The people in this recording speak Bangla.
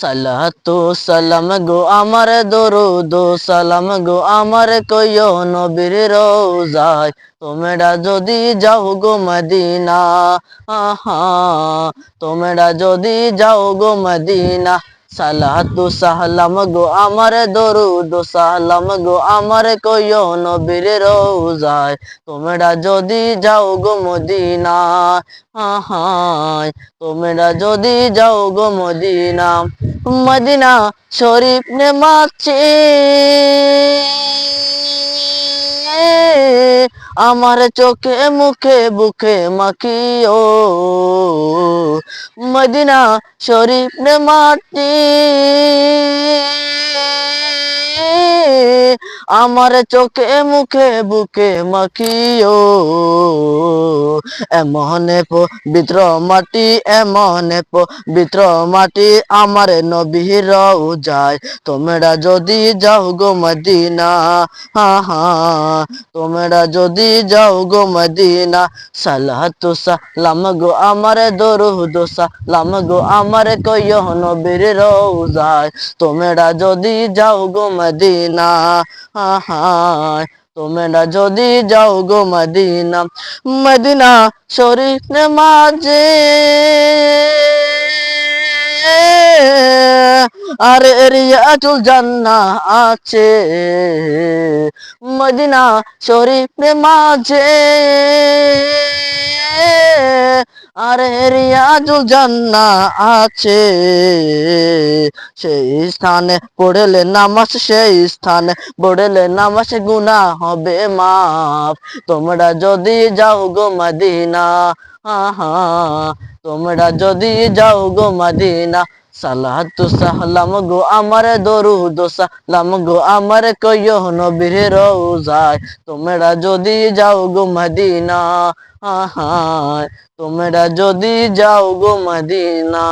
সালাতু সালাম গো আমার দরুদ, সালাম গো আমার কইও নবীর রোজায়। তোমরা যদি যাও গো মদিনা, আহা, তোমরা যদি যাও গো মদিনা, সালাতু সালাম গো আমার দরুদ, সালাম গো আমার কইও নবীর রোজায়। তোমরা যদি যাও গো মদিনা আহায় তোমরা যদি যাও গো মদিনা। মদিনা শরীফ নে মাছে আমার চোখে মুখে বুকে মাখিও। মদিনা শরীফ নে আমার চোখে, মুখে, বুকে মাখিও। এমন পবিত্র মাটি, এমন পবিত্র মাটি আমার নবীর যায় তোমরা যদি যাও গো মদিনা, হা হা। তোমরা যদি যাও গো মদিনা, সালাতু সালাম গো আমার, দরুদ সালাম গো আমার, কইও নবীর রওজায় তোমরা যদি যাও গো মদিনা হা হা তোমরা যদি যাও গো মদিনা মদিনা শরীফ মাঝে। আর রিয়াতুল জান্না আছে, মদিনা শরীফ মাঝে। আর রিয়াজুল জান্না আছে। সেই স্থানে পড়েলে নামাজ, সেই স্থানে পড়েলে নামাজ গুনা হবে মাফ। তোমরা যদি যাও গো মদিনা হা তোমরা যদি যাও গো মদিনা সালাতু সালাম গো আমার দরুদ সালাম গো আমার কইও নবীর রোজায়। তোমরা যদি যাও গো মদিনা তোমরা যদি যাও গো মদিনা